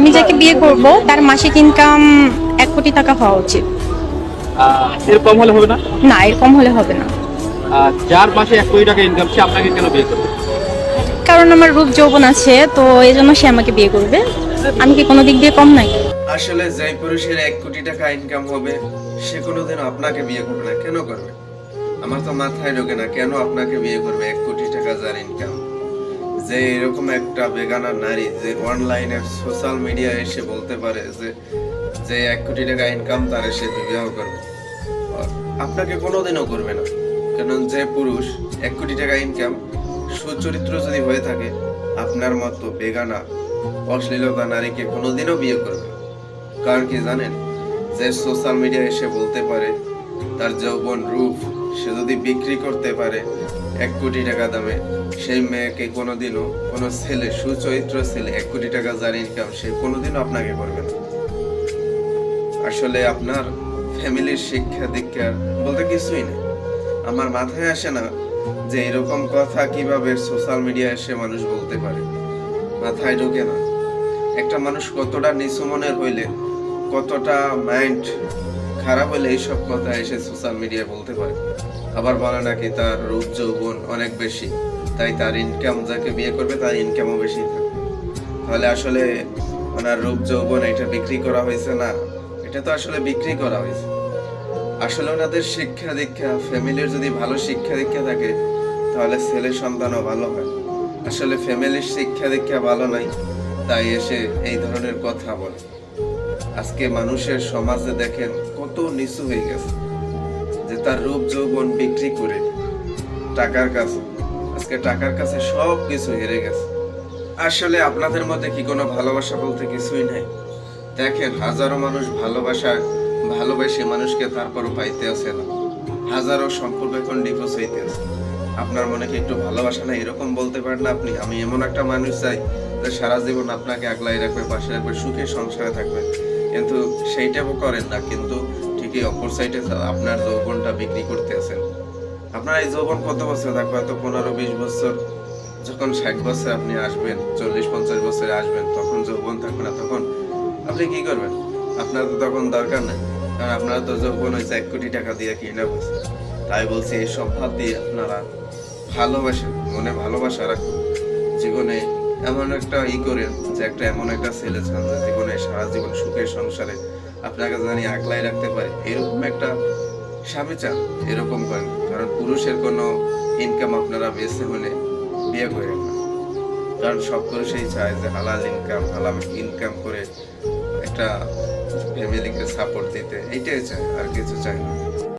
আমি যাকে বিয়ে করব তার মাসিক ইনকাম এক কোটি টাকা হওয়া উচিত। আহ, এর কম হলে হবে না? না এর কম হলে হবে না। যার মাসে এক কোটি টাকা ইনকাম সে আপনাকে কেন বিয়ে করবে? কারণ আমার রূপ যৌবন আছে তো এই জন্য সে আমাকে বিয়ে করবে। আমি কি কোনো দিক দিয়ে কম নাই? আসলে যে পুরুষের এক কোটি টাকা ইনকাম হবে সে কোনোদিন আপনাকে বিয়ে করবে না। কেন করবে? আমার তো মাথায় ঢোকে না কেন আপনাকে বিয়ে করবে এক কোটি টাকা যার ইনকাম যে এরকম একটা বেগানা নারী যে অনলাইনে সোশ্যাল মিডিয়া এসে বলতে পারে যে যে এক কোটি টাকা ইনকাম তার সে বিবাহ করবে। আপনাকে কোনোদিনও করবে না। কারণ যে পুরুষ এক কোটি টাকা ইনকাম সুচরিত্র যদি হয়ে থাকে, আপনার মতো বেগানা, অশ্লীলতা নারীকে কোনোদিনও বিয়ে করবে। কারণ কি জানেন? যে সোশ্যাল মিডিয়া এসে বলতে পারে, তার যৌবন রূপ সে যদি বিক্রি করতে পারে এক কোটি টাকা দামে। সেই মেয়েকে কোনোদিনও কোনো ছেলে, সুচরিত্র ছেলে এক কোটি টাকা যার ইনকাম সে কোনোদিনও আপনাকে করবে না। আসলে আপনার ফ্যামিলির শিক্ষা দীক্ষা বলতে কিছুই নেই। আমার মাথায় আসে না যে এরকম কথা কীভাবে সোশ্যাল মিডিয়ায় এসে মানুষ বলতে পারে। মাথায় ঢোকে না। একটা মানুষ কতটা নিচু মনের হইলে কতটা মাইন্ড খারাপ হলে এইসব কথা এসে সোশ্যাল মিডিয়ায় বলতে পারে আবার বলে নাকি তার রূপ, যৌবন অনেক বেশি। তাই তার ইনকাম যাকে বিয়ে করবে, তার ইনকামও বেশি থাকবে। তাহলে আসলে ওনার রূপ, যৌবন এটা বিক্রি করা হয়েছে না? এটা তো আসলে বিক্রি করা হয়েছে। আসলে ওনাদের শিক্ষা দীক্ষা, ফ্যামিলির যদি ভালো শিক্ষা দীক্ষা থাকে, তাহলে ছেলে সন্তানও ভালো হয়। আসলে ফ্যামিলির শিক্ষা দীক্ষা ভালো নাই তাই এসে এই ধরনের কথা বলে। আজকে মানুষের সমাজে দেখেন কত নিচু হয়ে গেছে। যে তার রূপ যৌবন বিক্রি করে টাকার কাছে, আজকে টাকার কাছে সব কিছু হেরে গেছে। আসলে আপনাদের মধ্যে কি কোনো ভালোবাসা বলতে কিছুই নাই? দেখেন, হাজারো মানুষ ভালোবাসা, ভালোবেসে মানুষকে তারপরও পাইতে আসে না। হাজারো সম্পর্ক এখন ডিভোর্স হইতে আছে। আপনার মনে কি একটু ভালোবাসা না এরকম বলতে পারেন না আপনি। আমি এমন একটা মানুষ চাই যে সারা জীবন আপনাকে আগলাই রাখবে, পাশে রাখবে, সুখে সংসারে থাকবে। কিন্তু সেইটাও করেন না, কিন্তু ঠিকই অপর সাইডে আপনার যৌবনটা বিক্রি করতে আছেন। আপনার এই যৌবন কত বছর? থাকবে হয়তো পনেরো বিশ বছর, যখন ষাট বছর আপনি আসবেন, চল্লিশ পঞ্চাশ বছরে আসবেন, তখন যৌবন থাকবে না, তখন আপনি কি করবেন? আপনার তো তখন দরকার নেই, কারণ আপনারা তো যৌবন হয়েছে এক কোটি টাকা দিয়ে কিনে বসে তাই বলছি, এই সব ভাব দিয়ে আপনারা ভালোবাসেন, মনে ভালোবাসা রাখুন। জীবনে এমন একটা ই করে যে একটা এমন একটা ছেলে চান যে জীবনে, সারা জীবন সুখের সংসারে আপনাকে জানি আগলাই রাখতে পারে, এরকম একটা স্বামী চান, এরকম করেন। কারণ পুরুষের কোনো ইনকাম আপনারা বেছে হলে বিয়ে করেন না। কারণ সব পুরুষই চায় যে হালাল ইনকাম হালাল ইনকাম করে একটা ফ্যামিলিকে সাপোর্ট দিতে, এইটাই চায়, আর কিছু চায় না।